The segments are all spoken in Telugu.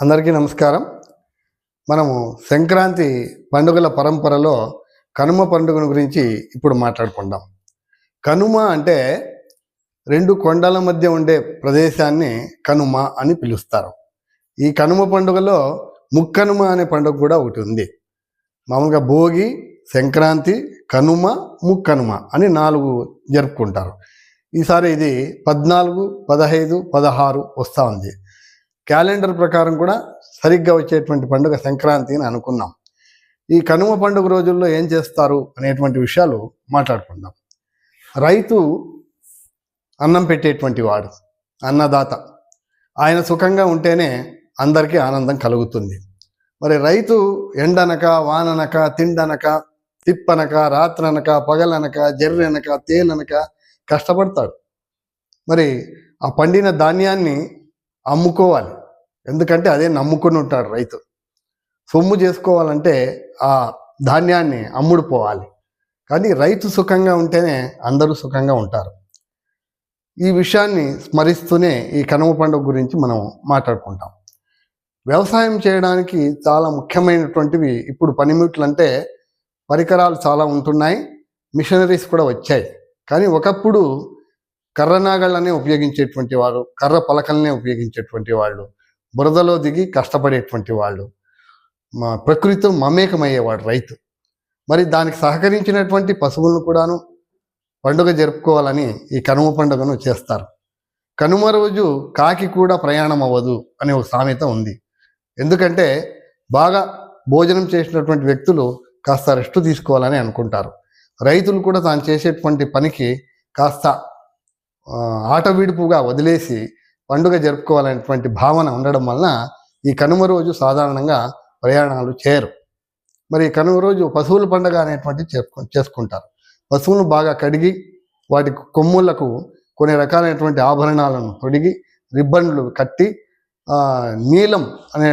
అందరికీ నమస్కారం. మనము సంక్రాంతి పండుగల పరంపరలో కనుమ పండుగను గురించి ఇప్పుడు మాట్లాడుకుందాం. కనుమ అంటే రెండు కొండల మధ్య ఉండే ప్రదేశాన్ని కనుమ అని పిలుస్తారు. ఈ కనుమ పండుగలో ముక్కనుమ అనే పండుగ కూడా ఒకటి ఉంది. మామూలుగా భోగి సంక్రాంతి కనుమ ముక్కనుమ అని నాలుగు జరుపుకుంటారు. ఈసారి ఇది పద్నాలుగు పదహైదు పదహారు వస్తూ ఉంది. క్యాలెండర్ ప్రకారం కూడా సరిగ్గా వచ్చేటువంటి పండుగ సంక్రాంతి అని అనుకున్నాం. ఈ కనుమ పండుగ రోజుల్లో ఏం చేస్తారు అనేటువంటి విషయాలు మాట్లాడుకుందాం. రైతు అన్నం పెట్టేటువంటి వాడు అన్నదాత. ఆయన సుఖంగా ఉంటేనే అందరికీ ఆనందం కలుగుతుంది. మరి రైతు ఎండనక వాననక తిండనక తిప్పనక రాత్రనక పగలనక జర్రెనక తేలనక కష్టపడతాడు. మరి ఆ పండిన ధాన్యాన్ని అమ్ముకోవాలి. ఎందుకంటే అదే నమ్ముకుని ఉంటాడు రైతు. సొమ్ము చేసుకోవాలంటే ఆ ధాన్యాన్ని అమ్ముడు పోవాలి. కానీ రైతు సుఖంగా ఉంటేనే అందరూ సుఖంగా ఉంటారు. ఈ విషయాన్ని స్మరిస్తూనే ఈ కనుమ పండుగ గురించి మనం మాట్లాడుకుంటాం. వ్యవసాయం చేయడానికి చాలా ముఖ్యమైనటువంటివి ఇప్పుడు పనిముట్లు అంటే పరికరాలు చాలా ఉంటున్నాయి. మిషనరీస్ కూడా వచ్చాయి. కానీ ఒకప్పుడు కర్ర నాగళ్ళనే ఉపయోగించేటువంటి వారు కర్ర పలకలనే ఉపయోగించేటువంటి వాళ్ళు బురదలో దిగి కష్టపడేటువంటి వాళ్ళు మా ప్రకృతితో మమేకమయ్యేవాడు రైతు. మరి దానికి సహకరించినటువంటి పశువులను కూడాను పండుగ జరుపుకోవాలని ఈ కనుమ పండుగను చేస్తారు. కనుమ రోజు కాకి కూడా ప్రయాణం అవ్వదు అనే ఒక సామెత ఉంది. ఎందుకంటే బాగా భోజనం చేసినటువంటి వ్యక్తులు కాస్త రెస్ట్ తీసుకోవాలని అనుకుంటారు. రైతులు కూడా తాను చేసేటువంటి పనికి కాస్త ఆటవిడుపుగా ఆట వదిలేసి పండుగ జరుపుకోవాలనేటువంటి భావన ఉండడం వలన ఈ కనుమ రోజు సాధారణంగా ప్రయాణాలు చేయరు. మరి ఈ కనుమ రోజు పశువుల పండుగ అనేటువంటి చేసుకు చేసుకుంటారు. పశువులను బాగా కడిగి వాటి కొమ్ములకు కొన్ని రకాలైనటువంటి ఆభరణాలను తొడిగి రిబ్బన్లు కట్టి నీలం అనే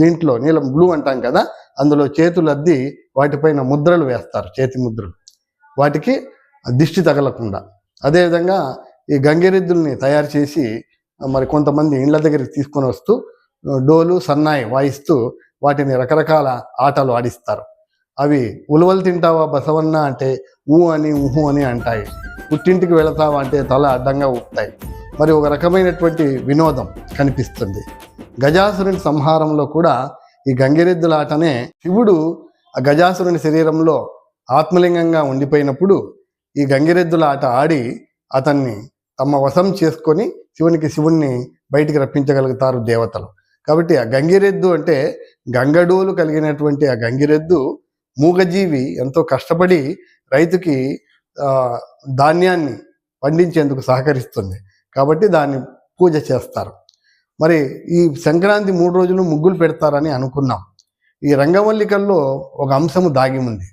దీంట్లో నీలం బ్లూ అంటాం కదా అందులో చేతులు అద్ది వాటిపైన ముద్రలు వేస్తారు చేతి ముద్రలు. వాటికి దిష్టి తగలకుండా. అదేవిధంగా ఈ గంగిరెద్దుల్ని తయారు చేసి మరి కొంతమంది ఇండ్ల దగ్గరికి తీసుకొని వస్తూ డోలు సన్నాయి వాయిస్తూ వాటిని రకరకాల ఆటలు ఆడిస్తారు. అవి ఉలవలు తింటావా బసవన్న అంటే ఊ అని ఊహు అని అంటాయి. పుట్టింటికి వెళతావా అంటే తల అడ్డంగా ఊపుతాయి. మరి ఒక రకమైనటువంటి వినోదం కనిపిస్తుంది. గజాసురుని సంహారంలో కూడా ఈ గంగిరెద్దుల ఆటనే శివుడు ఆ గజాసురుని శరీరంలో ఆత్మలింగంగా ఉండిపోయినప్పుడు ఈ గంగిరెద్దుల ఆట ఆడి అతన్ని తమ వశం చేసుకొని శివునికి శివుణ్ణి బయటికి రప్పించగలుగుతారు దేవతలు. కాబట్టి ఆ గంగిరెద్దు అంటే గంగడోలు కలిగినటువంటి ఆ గంగిరెద్దు మూగజీవి ఎంతో కష్టపడి రైతుకి ధాన్యాన్ని పండించేందుకు సహకరిస్తుంది. కాబట్టి దాన్ని పూజ చేస్తారు. మరి ఈ సంక్రాంతి మూడు రోజులు ముగ్గులు పెడతారని అనుకున్నాం. ఈ రంగవల్లికల్లో ఒక అంశము దాగి ఉంది.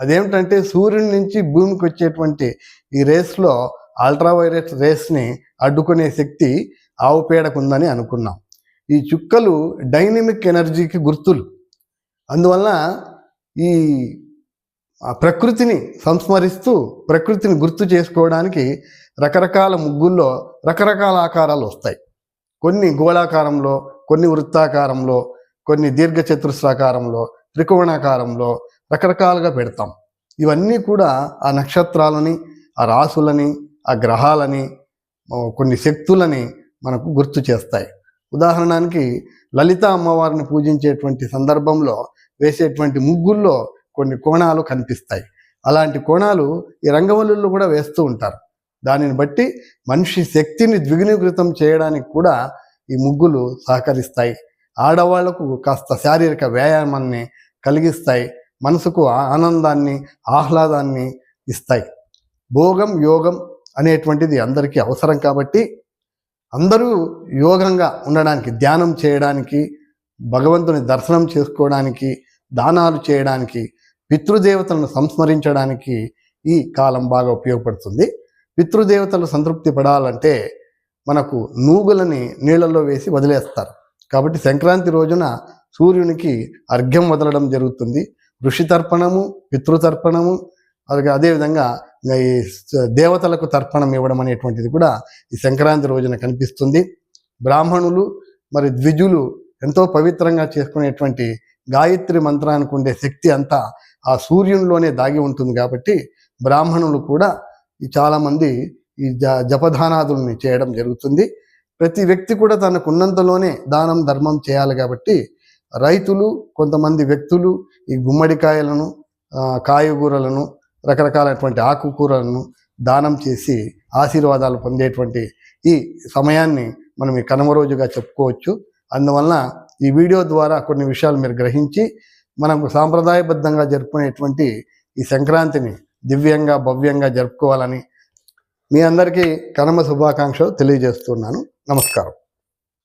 అదేమిటంటే సూర్యుడి నుంచి భూమికి వచ్చేటువంటి ఈ రేస్లో అల్ట్రావైలెట్ రేస్ని అడ్డుకునే శక్తి ఆవు పేడకు ఉందని అనుకున్నాం. ఈ చుక్కలు డైనమిక్ ఎనర్జీకి గుర్తులు. అందువలన ఈ ప్రకృతిని సంస్మరిస్తూ ప్రకృతిని గుర్తు చేసుకోవడానికి రకరకాల ముగ్గుల్లో రకరకాల ఆకారాలు వస్తాయి. కొన్ని గోళాకారంలో కొన్ని వృత్తాకారంలో కొన్ని దీర్ఘచతురస్రాకారంలో త్రికోణాకారంలో రకరకాలుగా పెడతాం. ఇవన్నీ కూడా ఆ నక్షత్రాలని ఆ రాసులని ఆ గ్రహాలని కొన్ని శక్తులని మనకు గుర్తు చేస్తాయి. ఉదాహరణకి లలిత అమ్మవారిని పూజించేటువంటి సందర్భంలో వేసేటువంటి ముగ్గుల్లో కొన్ని కోణాలు కనిపిస్తాయి. అలాంటి కోణాలు ఈ రంగవల్లుల్లో కూడా వేస్తూ ఉంటారు. దానిని బట్టి మనిషి శక్తిని ద్విగుణీకృతం చేయడానికి కూడా ఈ ముగ్గులు సహకరిస్తాయి. ఆడవాళ్ళకు కాస్త శారీరక వ్యాయామాన్ని కలిగిస్తాయి. మనసుకు ఆనందాన్ని ఆహ్లాదాన్ని ఇస్తాయి. భోగం యోగం అనేటువంటిది అందరికీ అవసరం కాబట్టి అందరూ యోగంగా ఉండడానికి ధ్యానం చేయడానికి భగవంతుని దర్శనం చేసుకోవడానికి దానాలు చేయడానికి పితృదేవతలను సంస్మరించడానికి ఈ కాలం బాగా ఉపయోగపడుతుంది. పితృదేవతలు సంతృప్తి పడాలంటే మనకు నూగులని నీళ్ళల్లో వేసి వదిలేస్తారు. కాబట్టి సంక్రాంతి రోజున సూర్యునికి అర్ఘ్యం వదలడం జరుగుతుంది. ఋషి తర్పణము పితృతర్పణము అలాగే అదేవిధంగా ఈ దేవతలకు తర్పణం ఇవ్వడం అనేటువంటిది కూడా ఈ సంక్రాంతి రోజున కనిపిస్తుంది. బ్రాహ్మణులు మరి ద్విజులు ఎంతో పవిత్రంగా చేసుకునేటువంటి గాయత్రి మంత్రానికి ఉండే శక్తి అంతా ఆ సూర్యునిలోనే దాగి ఉంటుంది కాబట్టి బ్రాహ్మణులు కూడా ఈ చాలామంది ఈ జ జపదానాదుల్ని చేయడం జరుగుతుంది. ప్రతి వ్యక్తి కూడా తనకు ఉన్నంతలోనే దానం ధర్మం చేయాలి కాబట్టి రైతులు కొంతమంది వ్యక్తులు ఈ గుమ్మడికాయలను కాయగూరలను రకరకాలైనటువంటి ఆకుకూరలను దానం చేసి ఆశీర్వాదాలు పొందేటువంటి ఈ సమయాన్ని మనం ఈ కనుమ రోజుగా చెప్పుకోవచ్చు. అందువలన ఈ వీడియో ద్వారా కొన్ని విషయాలు మీరు గ్రహించి మనకు సాంప్రదాయబద్ధంగా జరుపుకునేటువంటి ఈ సంక్రాంతిని దివ్యంగా భవ్యంగా జరుపుకోవాలని మీ అందరికీ కనుమ శుభాకాంక్షలు తెలియజేస్తున్నాను. నమస్కారం.